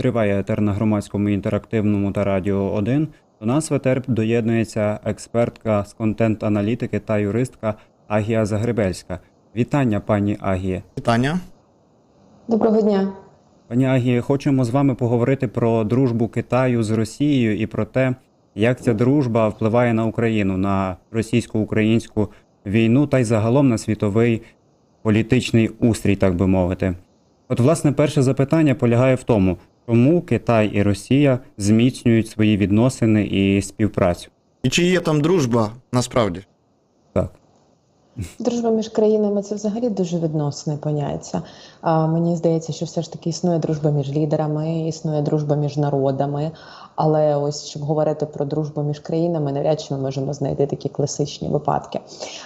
Триває етер на громадському інтерактивному та радіо 1. До нас в етер доєднується експертка з контент-аналітики та юристка Агія Загребельська. Вітання, пані Агіє. Вітання. Доброго дня. Пані Агіє, хочемо з вами поговорити про дружбу Китаю з Росією і про те, як ця дружба впливає на Україну, на російсько-українську війну та й загалом на світовий політичний устрій, так би мовити. От, власне, перше запитання полягає в тому, чому Китай і Росія зміцнюють свої відносини і співпрацю. І чи є там дружба насправді? Дружба між країнами це взагалі дуже відносне поняття. А, мені здається, що все ж таки існує дружба між лідерами, існує дружба між народами. Але ось щоб говорити про дружбу між країнами, навряд чи ми можемо знайти такі класичні випадки.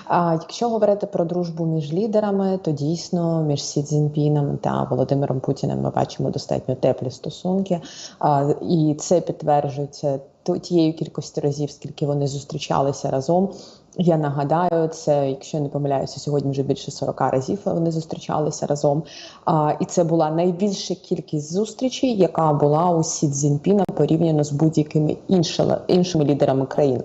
А якщо говорити про дружбу між лідерами, то дійсно між Сі Цзіньпіном та Володимиром Путіним ми бачимо достатньо теплі стосунки, а, і це підтверджується тією кількістю разів, скільки вони зустрічалися разом. Я нагадаю, це, якщо не помиляюся, сьогодні вже більше 40 разів вони зустрічалися разом. А, і це була найбільша кількість зустрічей, яка була у Сі Цзіньпіна порівняно з будь-якими іншими, іншими лідерами країн.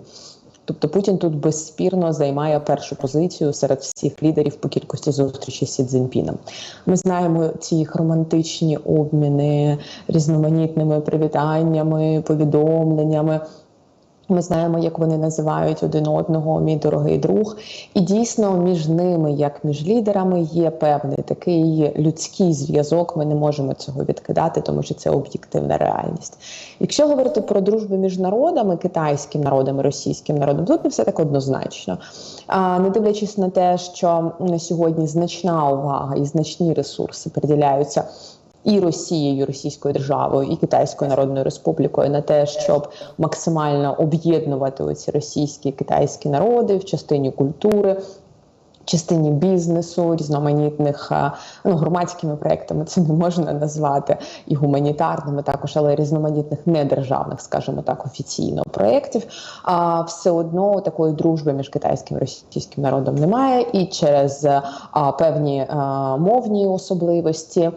Тобто Путін тут безспірно займає першу позицію серед всіх лідерів по кількості зустрічей з Сі Цзіньпіном. Ми знаємо ці їх романтичні обміни різноманітними привітаннями, повідомленнями. Ми знаємо, як вони називають один одного, мій дорогий друг. І дійсно між ними, як між лідерами, є певний такий людський зв'язок. Ми не можемо цього відкидати, тому що це об'єктивна реальність. Якщо говорити про дружбу між народами, китайським народом і російським народом, тут не все так однозначно. Не дивлячись на те, що на сьогодні значна увага і значні ресурси приділяються і Росією, Російською державою, і Китайською Народною Республікою на те, щоб максимально об'єднувати оці російські китайські народи в частині культури. Частині бізнесу, різноманітних е, ну, громадськими проектами це не можна назвати і гуманітарними також, але різноманітних недержавних, скажімо так, офіційно проєктів. А все одно такої дружби між китайським і російським народом немає, і через е, а, певні е, мовні особливості.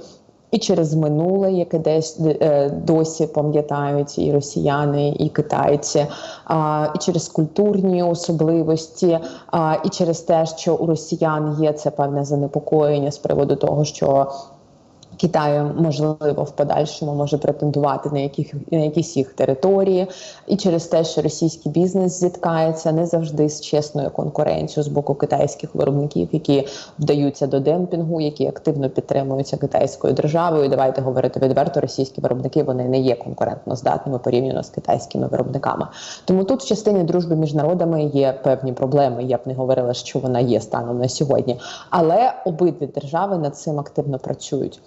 І через минуле, яке десь е, досі пам'ятають і росіяни, і китайці, і через культурні особливості, і через те, що у росіян є це певне занепокоєння з приводу того, що Китай, можливо, в подальшому може претендувати на яких на якісь їх території, і через те, що російський бізнес зіткається не завжди з чесною конкуренцією з боку китайських виробників, які вдаються до демпінгу, які активно підтримуються китайською державою. Давайте говорити відверто, російські виробники вони не є конкурентно здатними порівняно з китайськими виробниками. Тому тут в частині дружби між народами є певні проблеми. Я б не говорила, що вона є станом на сьогодні, але обидві держави над цим активно працюють.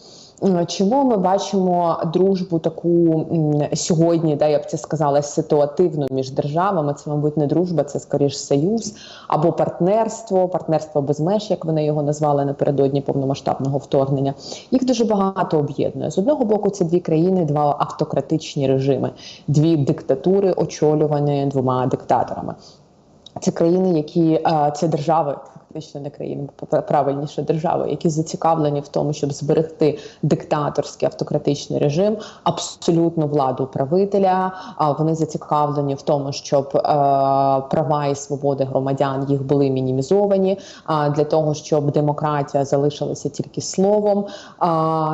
Чому ми бачимо дружбу таку сьогодні, да я б це сказала, ситуативну між державами? Це, мабуть, не дружба, це скоріш союз або партнерство, партнерство без меж, як вони його назвали напередодні повномасштабного вторгнення. Їх дуже багато об'єднує з одного боку. Це дві країни, два автократичні режими, дві диктатури, очолювані двома диктаторами. Це країни, які це держави. Фактично не країни, правильніше держави, які зацікавлені в тому, щоб зберегти диктаторський автократичний режим, абсолютну владу правителя. А вони зацікавлені в тому, щоб е, права і свободи громадян їх були мінімізовані. А для того, щоб демократія залишилася тільки словом а,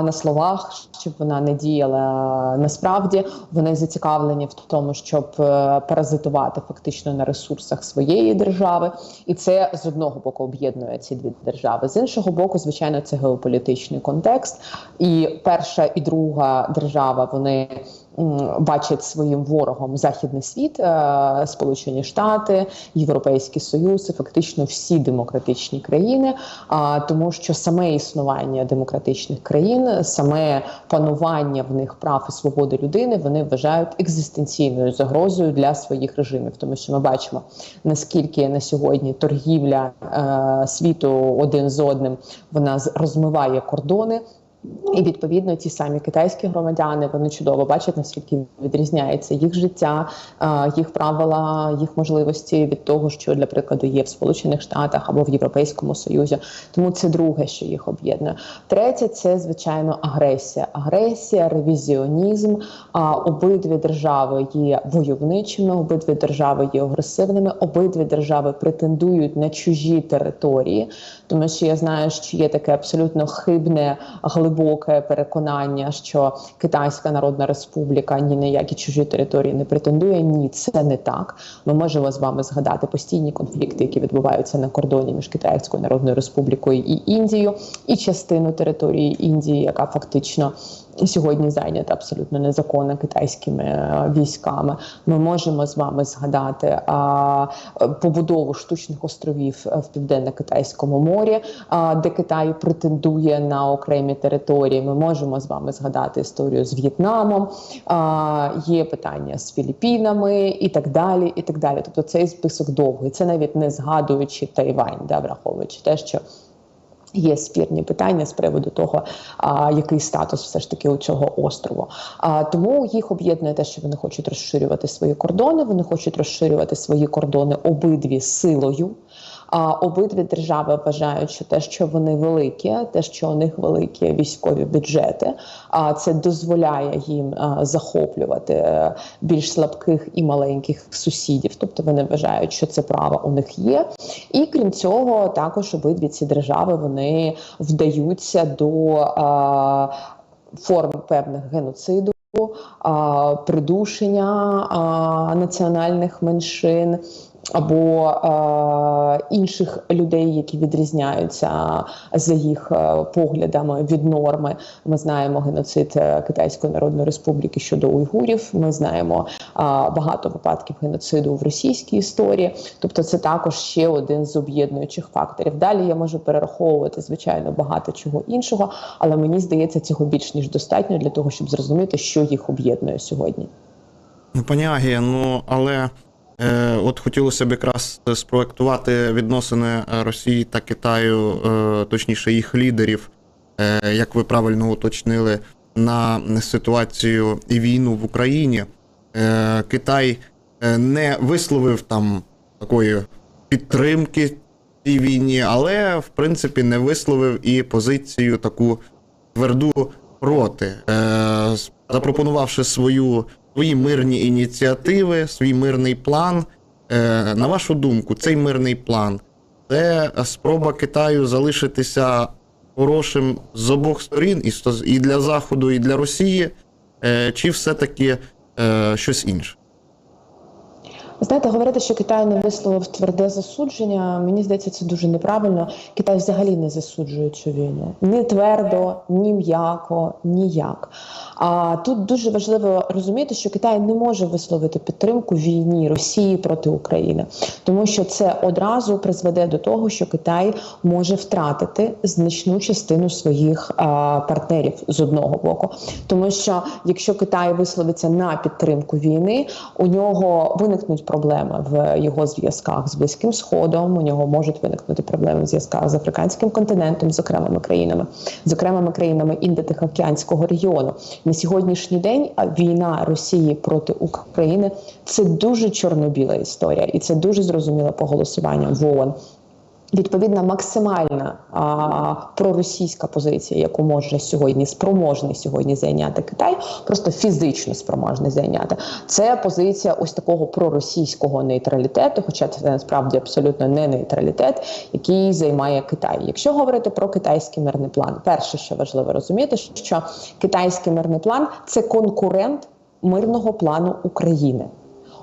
на словах, щоб вона не діяла насправді. Вони зацікавлені в тому, щоб е, паразитувати фактично на ресурсах своєї держави, і це з одного боку об'єднує ці дві держави. З іншого боку, звичайно, це геополітичний контекст. І перша і друга держава вони бачать своїм ворогом західний світ, е, Сполучені Штати, Європейський Союз, і фактично всі демократичні країни, тому що саме існування демократичних країн, саме панування в них прав і свободи людини, вони вважають екзистенційною загрозою для своїх режимів, тому що ми бачимо наскільки на сьогодні торгівля е, світу один з одним вона розмиває кордони І відповідно ті самі китайські громадяни вони чудово бачать наскільки відрізняється їх життя, е, їх правила, їх можливості від того, що для прикладу є в Сполучених Штатах або в Європейському Союзі. Тому це друге, що їх об'єднує. Третє це звичайно агресія. Агресія, ревізіонізм. Обидві держави є войовничими, обидві держави є агресивними, обидві держави претендують на чужі території, тому що я знаю, що є таке абсолютно хибне, глибоке переконання, що Китайська Народна Республіка ні на які чужі території не претендує. Ні, це не так. Ми можемо з вами згадати постійні конфлікти, які відбуваються на кордоні між Китайською Народною Республікою і Індією, і частину території Індії, яка фактично сьогодні зайнята абсолютно незаконно китайськими е, військами. Ми можемо з вами згадати а, е, побудову штучних островів е, в південно-китайському морі, а, де Китай претендує на окремі території. Ми можемо з вами згадати історію з В'єтнамом. А, є питання з Філіппінами і так далі. І так далі. Тобто цей список довгий. Це навіть не згадуючи Тайвань, да, враховуючи те, що. Є спірні питання з приводу того, а, який статус все ж таки у цього острову. А тому їх об'єднує те, що вони хочуть розширювати свої кордони. Вони хочуть розширювати свої кордони обидві силою. А обидві держави вважають, що те, що вони великі, те, що у них великі військові бюджети, а це дозволяє їм захоплювати е, більш слабких і маленьких сусідів. Тобто вони вважають, що це право у них є. І крім цього, також обидві ці держави вони вдаються до форм певних геноциду. Придушення національних меншин або е, інших людей, які відрізняються за їх е, поглядами від норми. Ми знаємо геноцид е, Китайської Народної Республіки щодо уйгурів. Ми знаємо е, багато випадків геноциду в російській історії. Тобто, це також ще один з об'єднуючих факторів. Далі я можу перераховувати звичайно багато чого іншого, але мені здається, цього більш ніж достатньо для того, щоб зрозуміти, що їх об'єднує сьогодні. Ну, пані Агія, ну але от хотілося б якраз спроектувати відносини Росії та Китаю, е, точніше їх лідерів, е, як ви правильно уточнили, на ситуацію і війну в Україні. Е, Китай е, не висловив там такої підтримки цій війні, але в принципі не висловив і позицію таку тверду проти, е, запропонувавши свою свої мирні ініціативи, свій мирний план. Е, На вашу думку, цей мирний план це спроба Китаю залишитися хорошим з обох сторін, і для Заходу, і для Росії, е, чи все-таки е, щось інше? Знаєте, говорити, що Китай не висловив тверде засудження, мені здається, це дуже неправильно. Китай взагалі не засуджує цю війну ні твердо, ні м'яко, ніяк. А тут дуже важливо розуміти, що Китай не може висловити підтримку війні Росії проти України, тому що це одразу призведе до того, що Китай може втратити значну частину своїх а, партнерів з одного боку, тому що якщо Китай висловиться на підтримку війни, у нього виникнуть проблеми в його зв'язках з близьким сходом. У нього можуть виникнути проблеми в зв'язках з африканським континентом, з окремими країнами, з окремими країнами Індо-Тихоокеанського регіону. На сьогоднішній день війна Росії проти України це дуже чорно-біла історія, і це дуже зрозуміло по голосуванням в ООН. Відповідна максимальна а, проросійська позиція, яку може сьогодні спроможний сьогодні зайняти Китай, просто фізично спроможний зайняти. Це позиція ось такого проросійського нейтралітету, хоча це насправді абсолютно не нейтралітет, який займає Китай. Якщо говорити про китайський мирний план, перше, що важливо розуміти, що китайський мирний план це конкурент мирного плану України.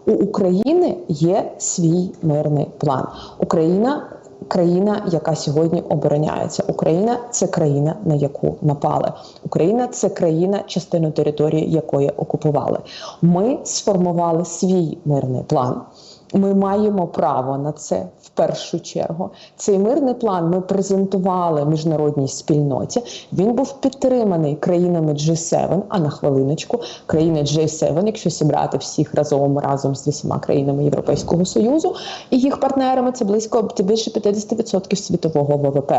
У України є свій мирний план. Україна країна, яка сьогодні обороняється. Україна це країна, на яку напали. Україна це країна, частину території якої окупували. Ми сформували свій мирний план. Ми маємо право на це в першу чергу. Цей мирний план ми презентували міжнародній спільноті. Він був підтриманий країнами G7, а на хвилиночку країни G7, якщо зібрати всіх разом разом з усіма країнами Європейського союзу і їх партнерами, це близько більше 50% світового ВВП.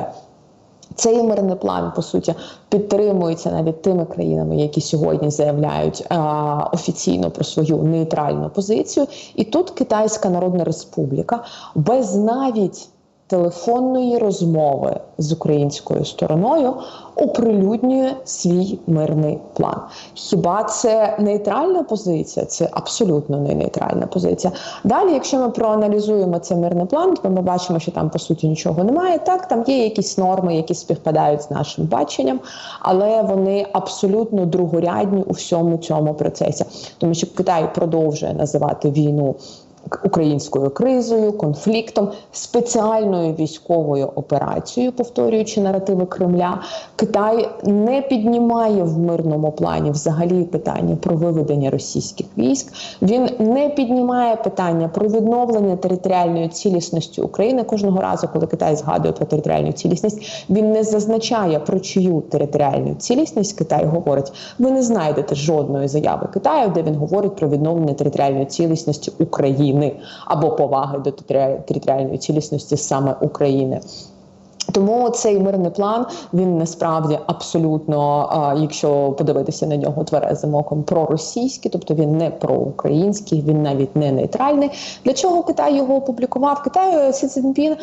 Цей мирний план по суті підтримується навіть тими країнами, які сьогодні заявляють а, офіційно про свою нейтральну позицію. І тут Китайська Народна Республіка без навіть телефонної розмови з українською стороною оприлюднює свій мирний план. Хіба це нейтральна позиція? Це абсолютно не нейтральна позиція. Далі, якщо ми проаналізуємо цей мирний план, то ми бачимо, що там по суті нічого немає. Так, там є якісь норми, які співпадають з нашим баченням, але вони абсолютно другорядні у всьому цьому процесі, тому що Китай продовжує називати війну українською кризою, конфліктом, спеціальною військовою операцією, повторюючи наративи Кремля, Китай не піднімає в мирному плані взагалі питання про виведення російських військ. Він не піднімає питання про відновлення територіальної цілісності України. Кожного разу, коли Китай згадує про територіальну цілісність, він не зазначає про чию територіальну цілісність Китай говорить. Ви не знайдете жодної заяви Китаю, де він говорить про відновлення територіальної цілісності України або поваги до територіальної цілісності саме України. Тому цей мирний план він насправді абсолютно, якщо подивитися на нього тверезим оком, проросійський, тобто він не проукраїнський, він навіть не нейтральний. Для чого Китай його опублікував? Китай Сі Цзіньпін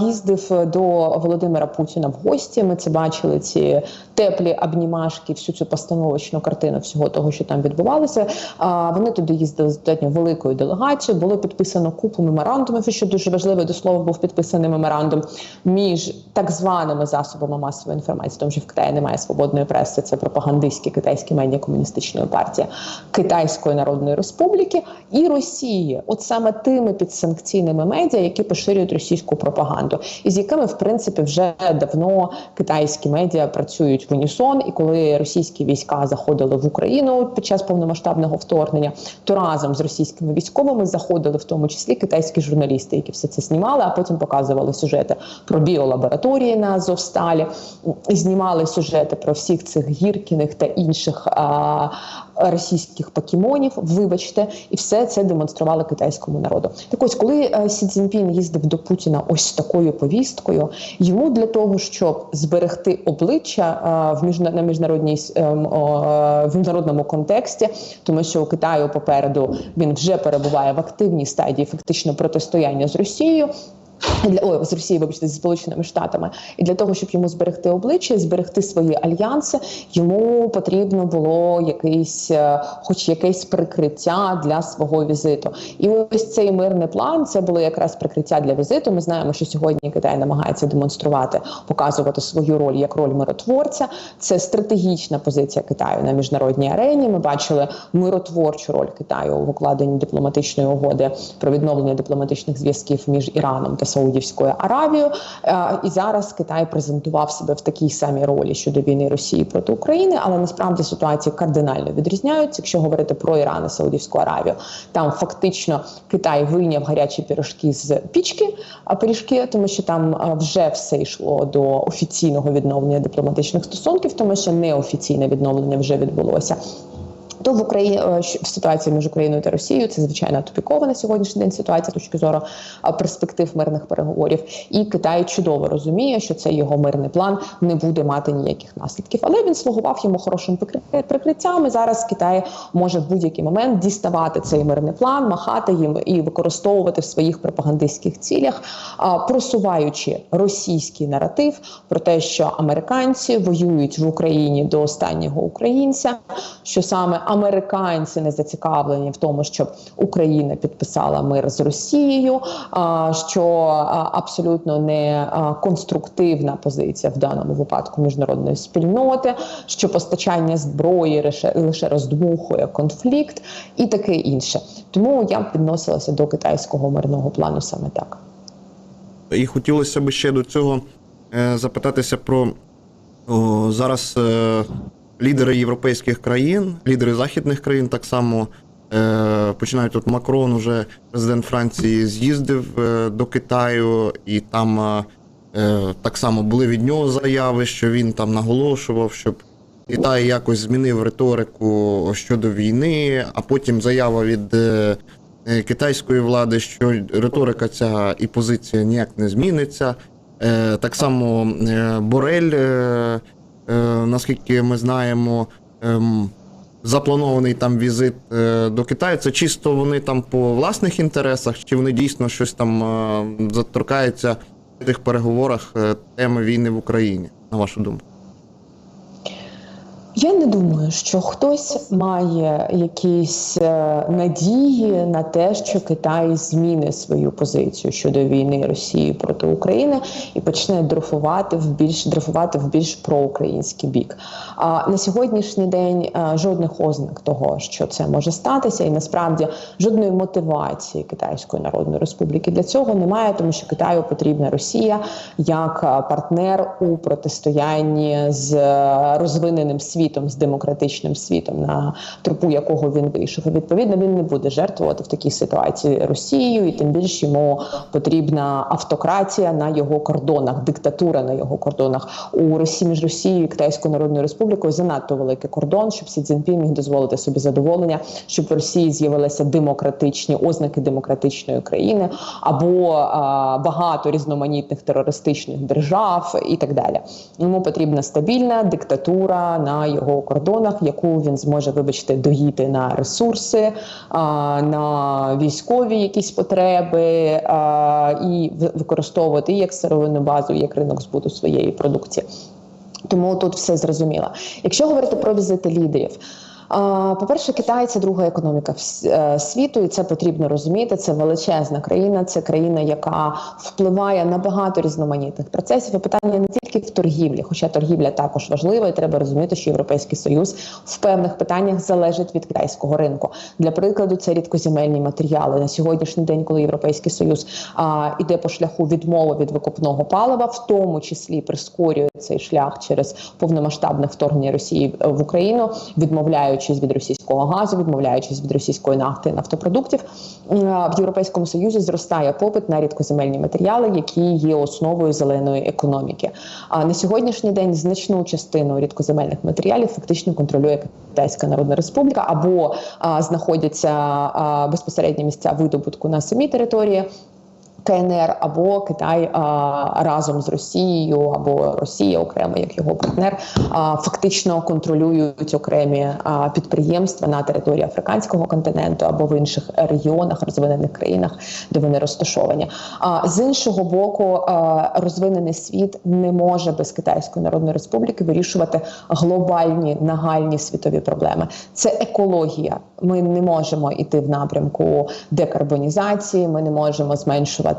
їздив до Володимира Путіна в гості. Ми це бачили. Ці теплі обнімашки, всю цю постановочну картину всього того, що там відбувалося. А, вони туди їздили з достатньо великою делегацією. Було підписано купу меморандумів. Що дуже важливо до слова, був підписаний меморандум між так званими засобами масової інформації, тому що в Китаї немає свободної преси. Це пропагандистські китайські медіа комуністичної партії Китайської Народної Республіки і Росії, от саме тими підсанкційними медіа, які поширюють російську пропаганду, і з якими в принципі вже давно китайські медіа працюють в унісон. І коли російські війська заходили в Україну під час повномасштабного вторгнення, то разом з російськими військовими заходили в тому числі китайські журналісти, які все це знімали, а потім показували сюжети про біолабораторії на Азовсталі, знімали сюжети про всіх цих гіркіних та інших а, російських покемонів. Вибачте, і все це демонстрували китайському народу. Так ось, коли е, Сі Цзіньпін їздив до Путіна ось такою повісткою, йому для того, щоб зберегти обличчя е, в міжна- на міжнародній ем, в міжнародному контексті, тому що у Китаю попереду він вже перебуває в активній стадії фактично протистояння з Росією. Для ой, з Росії, вибачте, зі Сполученими Штатами, і для того, щоб йому зберегти обличчя, зберегти свої альянси, йому потрібно було якийсь, е, хоч якесь прикриття для свого візиту. І ось цей мирний план це було якраз прикриття для візиту. Ми знаємо, що сьогодні Китай намагається демонструвати, показувати свою роль як роль миротворця. Це стратегічна позиція Китаю на міжнародній арені. Ми бачили миротворчу роль Китаю в укладенні дипломатичної угоди про відновлення дипломатичних зв'язків між Іраном та Саудівською Аравією. Е, І зараз Китай презентував себе в такій самій ролі щодо війни Росії проти України, але насправді ситуації кардинально відрізняються. Якщо говорити про Іран і Саудівську Аравію, там фактично Китай вийняв гарячі пірожки з пічки, пиріжки, тому що там е, вже все йшло до офіційного відновлення дипломатичних стосунків, тому що неофіційне відновлення вже відбулося. То в Україні е, в ситуації між Україною та Росією це звичайно тупікова на сьогоднішній день ситуація з точки зору перспектив мирних переговорів. І Китай чудово розуміє, що цей його мирний план не буде мати ніяких наслідків. Але він слугував йому хорошим прикриттям. І зараз Китай може в будь-який момент діставати цей мирний план, махати їм і використовувати в своїх пропагандистських цілях, просуваючи російський наратив про те, що американці воюють в Україні до останнього українця, що саме американці не зацікавлені в тому, щоб Україна підписала мир з Росією, що абсолютно не конструктивна позиція в даному випадку міжнародної спільноти, що постачання зброї лише, роздмухує конфлікт і таке інше. Тому я б відносилася до китайського мирного плану саме так. І хотілося б ще до цього е, запитатися про о, зараз е, лідери європейських країн, лідери західних країн так само. Е, починають тут Макрон, уже президент Франції, з'їздив е, до Китаю, і там е, так само були від нього заяви, що він там наголошував, щоб Китай якось змінив риторику щодо війни, а потім заява від китайської влади, що риторика ця і позиція ніяк не зміниться. Так само Борель, наскільки ми знаємо, ем, запланований там візит е, до Китаю. Це чисто вони там по власних інтересах, чи вони дійсно щось там е, заторкаються в тих переговорах е, теми війни в Україні, на вашу думку? Я не думаю, що хтось має якісь е, надії на те, що Китай змінить свою позицію щодо війни Росії проти України і почне дрейфувати в більш дрейфувати в більш проукраїнський бік. А на сьогоднішній день е, жодних ознак того, що це може статися, і насправді жодної мотивації Китайської Народної Республіки для цього немає, тому що Китаю потрібна Росія як е, партнер у протистоянні з розвиненим світом, з демократичним світом, на трупу якого він вийшов. І відповідно він не буде жертвувати в такій ситуації Росією, і тим більше йому потрібна автократія на його кордонах, диктатура на його кордонах. У Росії між Росією і Китайською Народною Республікою занадто великий кордон, щоб Сі Цзіньпін міг дозволити собі задоволення, щоб в Росії з'явилися демократичні ознаки демократичної країни або а, багато різноманітних терористичних держав і так далі. Йому потрібна стабільна диктатура на його кордонах, яку він зможе, вибачте, доїти на ресурси, на військові якісь потреби і використовувати як сировинну базу, як ринок збуту своєї продукції. Тому тут все зрозуміло. Якщо говорити про візити лідерів. По-перше, Китай це друга економіка е, світу, і це потрібно розуміти. Це величезна країна, це країна, яка впливає на багато різноманітних процесів. І питання не тільки в торгівлі, хоча торгівля також важлива, і треба розуміти, що Європейський Союз в певних питаннях залежить від китайського ринку. Для прикладу, це рідкоземельні матеріали на сьогоднішній день, коли Європейський Союз а, іде по шляху відмови від викопного палива, в тому числі прискорює цей шлях через повномасштабне вторгнення Росії в Україну, відмовляючись від російського газу, відмовляючись від російської нафти і нафтопродуктів. В Європейському Союзі зростає попит на рідкоземельні матеріали, які є основою зеленої економіки. А на сьогоднішній день значну частину рідкоземельних матеріалів фактично контролює Китайська Народна Республіка або а, знаходяться а, безпосередні місця видобутку на самій території. КНР або Китай а, разом з Росією, або Росія окремо як його партнер, а, фактично контролюють окремі а, підприємства на території африканського континенту або в інших регіонах, розвинених країнах, де вони розташовані. А з іншого боку, а, розвинений світ не може без Китайської Народної Республіки вирішувати глобальні нагальні світові проблеми. Це екологія. Ми не можемо йти в напрямку декарбонізації. Ми не можемо зменшувати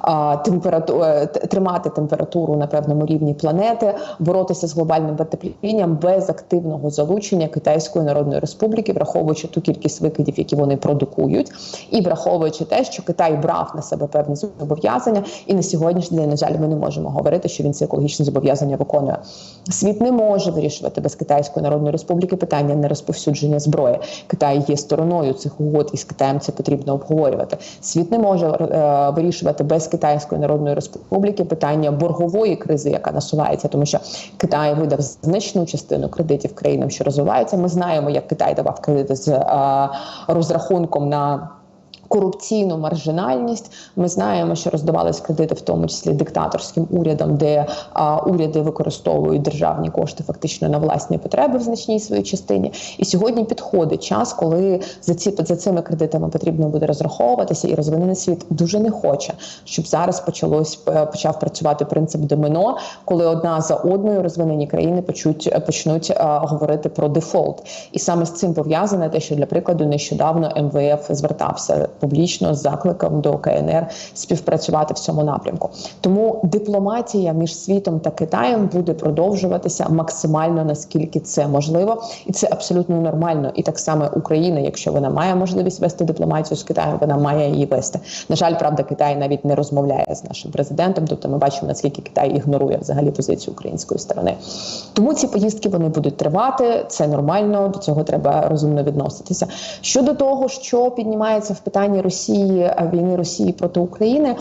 а, температуру, тримати температуру на певному рівні планети, боротися з глобальним потеплінням без активного залучення Китайської Народної Республіки, враховуючи ту кількість викидів, які вони продукують, і враховуючи те, що Китай брав на себе певні зобов'язання, і на сьогоднішній день, на жаль, ми не можемо говорити, що він ці екологічні зобов'язання виконує. Світ не може вирішувати без Китайської Народної Республіки питання нерозповсюдження зброї. Китай є стороною цих угод, і з Китаєм це потрібно обговорювати. Світ не може е, вирішувати без Китайської Народної Республіки питання боргової кризи, яка насувається, тому що Китай видав значну частину кредитів країнам, що розвиваються. Ми знаємо, як Китай давав кредити з е, розрахунком на. Корупційну маржинальність ми знаємо, що роздавались кредити, в тому числі диктаторським урядам, де а, уряди використовують державні кошти фактично на власні потреби в значній своїй частині. І сьогодні підходить час, коли за ці за цими кредитами потрібно буде розраховуватися, і розвинений світ дуже не хоче, щоб зараз почалось е, почав працювати принцип домино, коли одна за одною розвинені країни почуть почнуть а, говорити про дефолт. І саме з цим пов'язане те, що для прикладу нещодавно МВФ звертався публічно з закликом до КНР співпрацювати в цьому напрямку. Тому дипломатія між світом та Китаєм буде продовжуватися максимально наскільки це можливо, і це абсолютно нормально. І так само Україна, якщо вона має можливість вести дипломатію з Китаєм, вона має її вести. На жаль, правда, Китай навіть не розмовляє з нашим президентом. Тобто, ми бачимо наскільки Китай ігнорує взагалі позицію української сторони. Тому ці поїздки вони будуть тривати. Це нормально. До цього треба розумно відноситися. Щодо того, що піднімається в питанні Росії війни Росії проти України.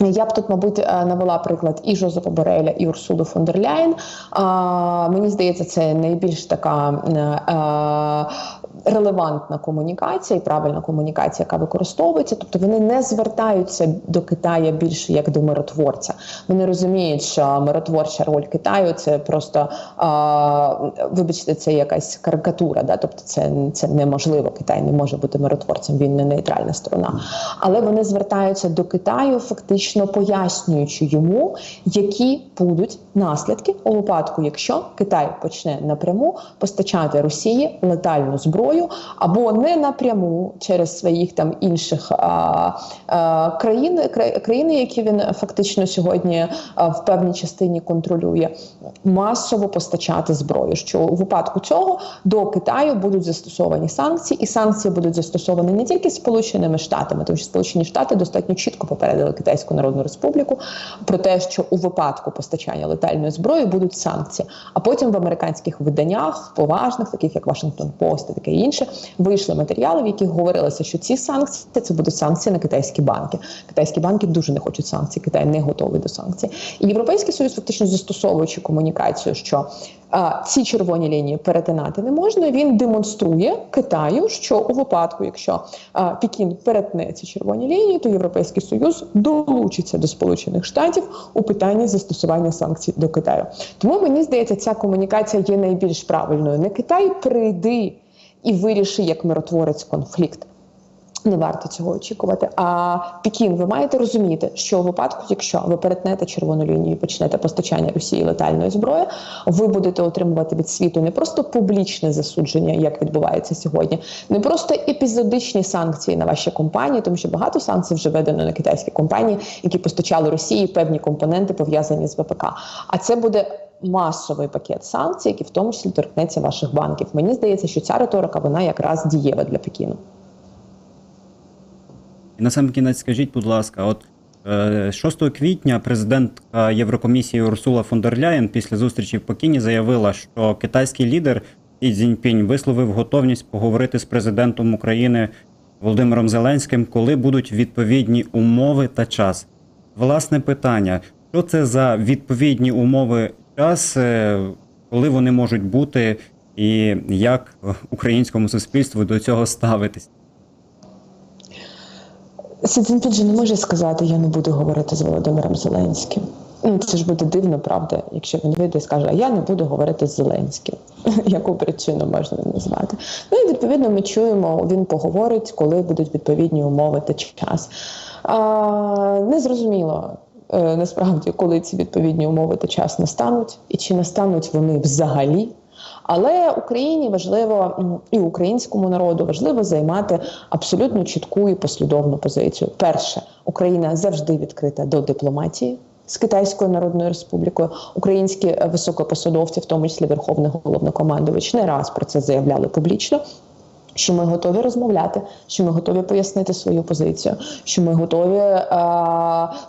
Я б тут, мабуть, е, навела приклад і Жозепа Бореля, і Урсулу фон дер Ляєн. А, мені здається, це найбільш така е, е, релевантна комунікація і правильна комунікація, яка використовується. Тобто вони не звертаються до Китая більше як до миротворця. Вони розуміють, що миротворча роль Китаю це просто а, вибачте, це якась карикатура. Да? Тобто, це, це неможливо. Китай не може бути миротворцем, він не нейтральна сторона. Але вони звертаються до Китаю, фактично пояснюючи йому, які будуть наслідки у випадку, якщо Китай почне напряму постачати Росії летальну зброю, або не напряму через своїх там інших а, а, країн, кра- країни, які він фактично сьогодні а, в певній частині контролює, масово постачати зброю. Що у випадку цього до Китаю будуть застосовані санкції, і санкції будуть застосовані не тільки Сполученими Штатами, тому що Сполучені Штати достатньо чітко попередили Китайську Народну Республіку про те, що у випадку постачання летальної зброї будуть санкції. А потім в американських виданнях, поважних, таких як Вашингтон Пост і таке інше, вийшли матеріали, в яких говорилося, що ці санкції це будуть санкції на китайські банки. Китайські банки дуже не хочуть санкцій. Китай не готовий до санкцій. І Європейський союз, фактично застосовуючи комунікацію, що ці червоні лінії перетинати не можна. Він демонструє Китаю, що у випадку, якщо Пекін перетне ці червоні лінії, то Європейський Союз долучиться до Сполучених Штатів у питанні застосування санкцій до Китаю. Тому мені здається, ця комунікація є найбільш правильною. Не Китай прийди і виріши як миротворець конфлікт. Не варто цього очікувати. А Пекін, ви маєте розуміти, що у випадку, якщо ви перетнете червону лінію і почнете постачання Росії летальної зброї, ви будете отримувати від світу не просто публічне засудження, як відбувається сьогодні, не просто епізодичні санкції на ваші компанії, тому що багато санкцій вже введено на китайські компанії, які постачали Росії певні компоненти пов'язані з ВПК. А це буде. Масовий пакет санкцій, який в тому числі торкнеться ваших банків. Мені здається, що ця риторика вона якраз дієва для Пекіну. І на сам кінець скажіть, будь ласка, от е, 6 квітня президентка Єврокомісії Урсула фон дер Ляєн після зустрічі в Пекіні заявила, що китайський лідер Сі Цзіньпінь висловив готовність поговорити з президентом України Володимиром Зеленським, коли будуть відповідні умови та час. Власне питання: що це за відповідні умови час, е, коли вони можуть бути, і як українському суспільству до цього ставитись? Сі Цзіньпін же не може сказати, я не буду говорити з Володимиром Зеленським. Ну, це ж буде дивно, правда, якщо він вийде і скаже, а я не буду говорити з Зеленським. Яку причину можна назвати? Ну і відповідно ми чуємо, він поговорить, коли будуть відповідні умови та час. А, незрозуміло. е, Насправді, коли ці відповідні умови та час настануть, і чи настануть вони взагалі, але Україні важливо і українському народу важливо займати абсолютно чітку і послідовну позицію. Перше, Україна завжди відкрита до дипломатії. З Китайською Народною Республікою українські е, високопосадовці, в тому числі Верховний головнокомандувач, не раз про це заявляли публічно. Що ми готові розмовляти, що ми готові пояснити свою позицію, що ми готові е,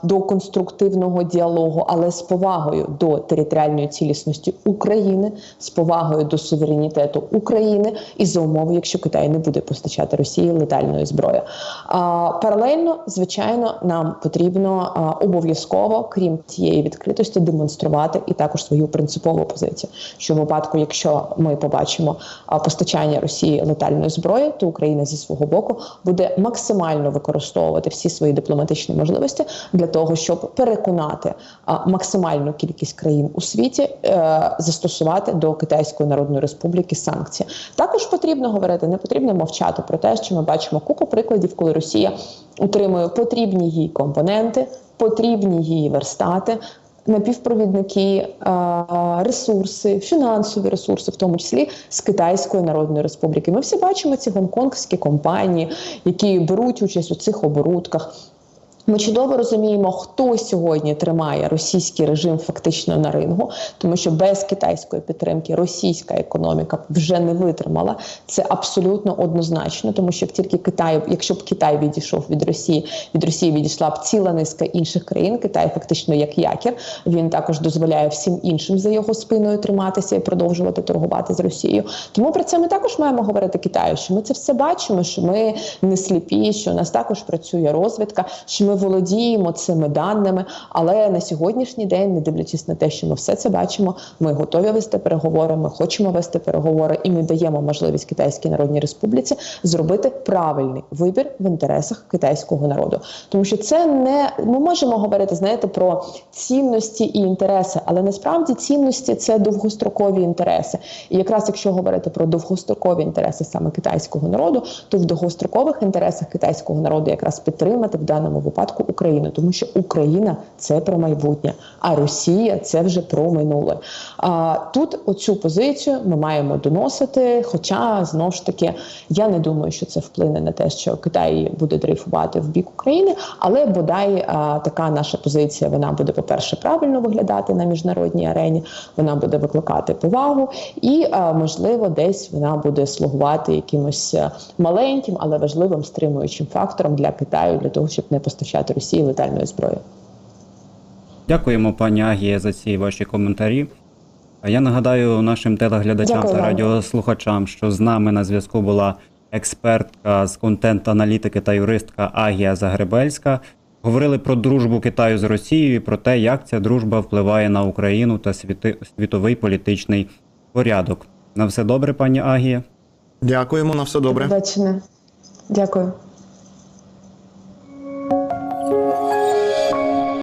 до конструктивного діалогу, але з повагою до територіальної цілісності України, з повагою до суверенітету України і за умови, якщо Китай не буде постачати Росії летальної зброї. А, паралельно, звичайно, нам потрібно а, обов'язково, крім цієї відкритості, демонструвати і також свою принципову позицію. Що в випадку, якщо ми побачимо а, постачання Росії летальної зброї, то Україна зі свого боку буде максимально використовувати всі свої дипломатичні можливості для того, щоб переконати максимальну кількість країн у світі е, застосувати до Китайської Народної Республіки санкції. Також потрібно говорити, не потрібно мовчати про те, що ми бачимо купу прикладів, коли Росія утримує потрібні їй компоненти, потрібні їй верстати. Напівпровідники, е, ресурси, фінансові ресурси, в тому числі з Китайської Народної Республіки. Ми всі бачимо ці гонконгські компанії, які беруть участь у цих оборудках. Ми чудово розуміємо, хто сьогодні тримає російський режим фактично на рингу, тому що без китайської підтримки російська економіка вже не витримала. Це абсолютно однозначно, тому що як тільки Китай, якщо б Китай відійшов від Росії, від Росії відійшла б ціла низка інших країн. Китай фактично як якір. Він також дозволяє всім іншим за його спиною триматися і продовжувати торгувати з Росією. Тому про це ми також маємо говорити Китаю. Що ми це все бачимо, що ми не сліпі, що у нас також працює розвідка, що ми ми володіємо цими даними. Але на сьогоднішній день, не дивлячись на те, що ми все це бачимо, ми готові вести переговори. Ми хочемо вести переговори, і ми даємо можливість Китайській Народній Республіці зробити правильний вибір в інтересах китайського народу, тому що це не ми можемо говорити, знаєте, про цінності і інтереси, але насправді цінності це довгострокові інтереси. І якраз якщо говорити про довгострокові інтереси саме китайського народу, то в довгострокових інтересах китайського народу якраз підтримати в даному випадку Україну, тому що Україна це про майбутнє, а Росія це вже про минуле. А тут оцю позицію ми маємо доносити. Хоча знову ж таки я не думаю, що це вплине на те, що Китай буде дрейфувати в бік України, але бодай а, така наша позиція вона буде, по-перше, правильно виглядати на міжнародній арені. Вона буде викликати повагу, і а, можливо, десь вона буде слугувати якимось маленьким, але важливим стримуючим фактором для Китаю для того, щоб не постачати Росії летальної зброї. Дякуємо, пані Агія, за ці ваші коментарі. А я нагадаю нашим телеглядачам Дякую та вам. радіослухачам, що з нами на зв'язку була експертка з контент-аналітики та юристка Агія Загребельська. Говорили про дружбу Китаю з Росією, і про те, як ця дружба впливає на Україну та світи- світовий політичний порядок. На все добре, пані Агія. Дякуємо на все добре. Дякую.